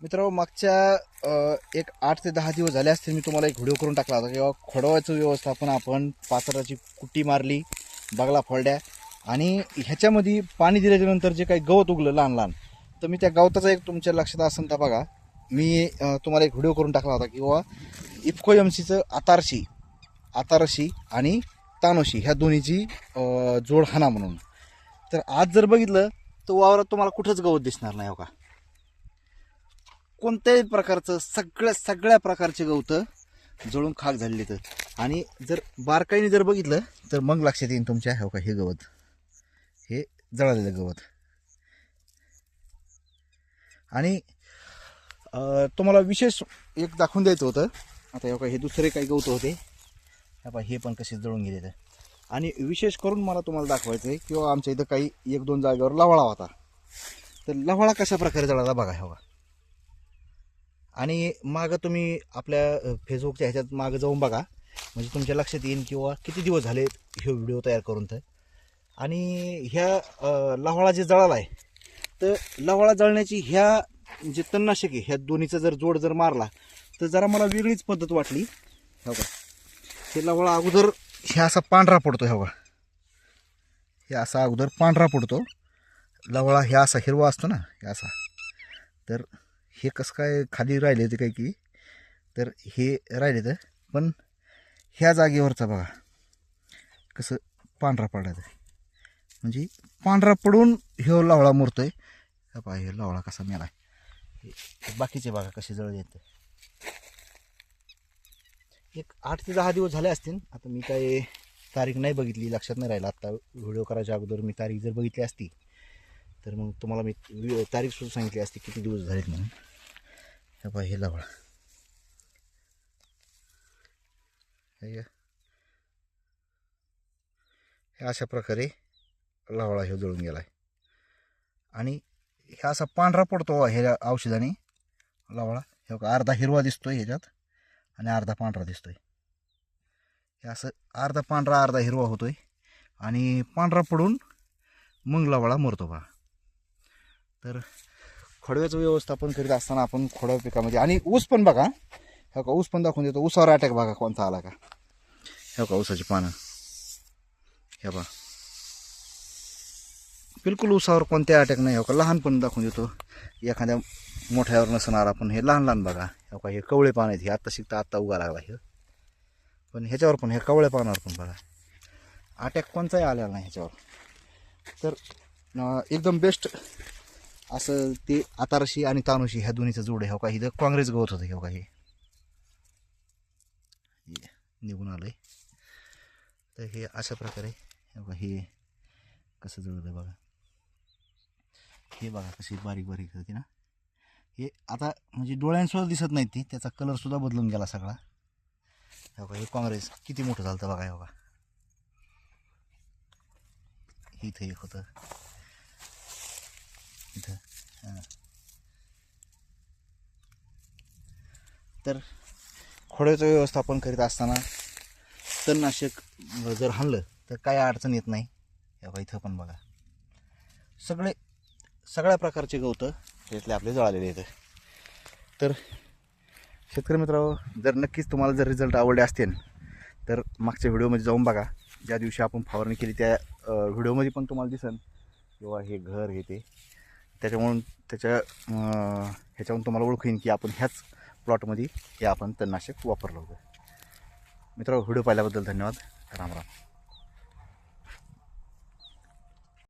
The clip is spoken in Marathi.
मित्र मागच्या एक आठ ते दहा दिवस झाले असतील मी तुम्हाला एक व्हिडिओ करून टाकला होता किंवा खोडवायचं व्यवस्थापन आपण पाचराची कुट्टी मारली बगला फळड्या आणि ह्याच्यामध्ये पाणी दिल्याच्यानंतर जे काही गवत उगलं लहान लहान तर मी त्या गवताचा एक तुमच्या लक्षात असेल तर बघा मी तुम्हाला एक व्हिडिओ करून टाकला होता किंवा इफको एम सीचं आतारशी आतारशी आणि तानोशी ह्या दोन्हीची जोडखाना म्हणून. तर आज जर बघितलं तर वावरात तुम्हाला कुठंच गवत दिसणार नाही हो का? कोणत्याही प्रकारचं सगळ्या सगळ्या प्रकारचे गवत जळून खाक झालेले तर आणि जर बारकाईने जर बघितलं तर मग लक्षात येईल तुमच्या हो का हे गवत. हे जळालेलं गवत. आणि तुम्हाला विशेष एक दाखवून द्यायचं होतं. आता हे का हे दुसरे काही गवत होते. हे हे पण कसे जळून गेले तर आणि विशेष करून मला तुम्हाला दाखवायचं आहे किंवा आमच्या इथं काही एक दोन जागेवर लवळा होता. तर लवळा कशा प्रकारे जळाला बघा हे बघा. आणि मागं तुम्ही आपल्या फेसबुकच्या ह्याच्यात मागं जाऊन बघा. म्हणजे तुमच्या लक्षात येईल किंवा किती दिवस झाले हे व्हिडिओ तयार करून तर. आणि ह्या अ, लव्हाळा जे जळाला आहे तर लव्हाळा जळण्याची ह्या जे तणनाशक आहे ह्या दोन्हीचा जर जोड जर मारला तर जरा मला वेगळीच पद्धत वाटली. हो का हे लवळा अगोदर हे असा पांढरा पडतो ह्या बघा. हे असा अगोदर पांढरा पडतो. लवळा ह्या असा हिरवा असतो ना हे असा. तर हे कसं काय खाली राहिले होते काही की? तर हे राहिले तर पण ह्या जागेवरचा बघा. कसं पांढरा पडला म्हणजे पांढरा पडून हे लावळा मुरतोय. हा पहा हे लावळा कसा मेला हे बाकीचे बघा कसे जळ येते एक आठ ते दहा दिवस झाले असतील. आता मी काय तारीख नाही बघितली लक्षात नाही राहिलं. आत्ता व्हिडिओ करायच्या अगोदर मी तारीख जर बघितली असती तर मग तुम्हाला मी वि- तारीख सुद्धा सांगितली असती किती दिवस झालेत म्हणून. हे पहा हे लवळा. हे हे अशा प्रकारे लवळा हे जळून गेला आहे आणि हे असा पांढरा पडतो ह्या औषधाने. लवळा हे अर्धा हिरवा दिसतोय ह्याच्यात आणि अर्धा पांढरा दिसतोय. हे असं अर्धा पांढरा अर्धा हिरवा होतोय आणि पांढरा पडून मग लवळा मरतो बा तर खडव्याचं व्यवस्थापन करीत असताना आपण खोडव्या पिकामध्ये आणि ऊस पण बघा. ह्या का ऊस पण दाखवून देतो. ऊसावर अटॅक बघा कोणता आला का. ह्या का ऊसाची पानं. हे बघा. बिलकुल ऊसावर कोणत्या अटॅक नाही. हो का लहान पण दाखवून देतो. एखाद्या मोठ्यावर नसणार आपण. हे लहान लहान बघा. हो का हे कवळे पान आहेत. हे आत्ता शिकता आत्ता उगा लागला हे. पण ह्याच्यावर पण हे कवळ्या पानावर पण बघा. अटॅक कोणताही आलेला नाही ह्याच्यावर. तर एकदम बेस्ट असं ते आतारशी आणि तानुशी ह्या दोन्हीचं जोड आहे हो का? इथं काँग्रेस गवत होतं हो का हे? हे निघून आलंय. तर हे अशा प्रकारे हे बघा हे कसं जुळतं बघा. हे बघा कशी बारीक बारीक होती ना. हे आता म्हणजे डोळ्यांसुद्धा दिसत नाही ती त्याचा कलरसुद्धा बदलून गेला सगळा. हे बघा हे काँग्रेस किती मोठं झालं बघा हे बघा. इथं एक होतं. तर खोड्याचं व्यवस्थापन करीत असताना तणनाशक जर हाणलं तर काय अडचण येत नाही. या इथं पण बघा. सगळे सगळ्या प्रकारचे गवतं त्यातले आपले जळालेले आहेत. तर शेतकरी मित्रांनो जर नक्कीच तुम्हाला जर रिझल्ट आवडले असतील तर मागच्या व्हिडिओमध्ये जाऊन बघा. ज्या दिवशी आपण फवारणी केली त्या व्हिडिओमध्ये पण तुम्हाला दिसेल किंवा हे घर हे ते. त्याच्यामुळून त्याच्या ह्याच्यावरून तुम्हाला ओळखेन की आपण ह्याच प्लॉटमध्ये हे आपण तणनाशक वापरलं होतं. मित्रांनो व्हिडिओ पाहिल्याबद्दल धन्यवाद. राम राम.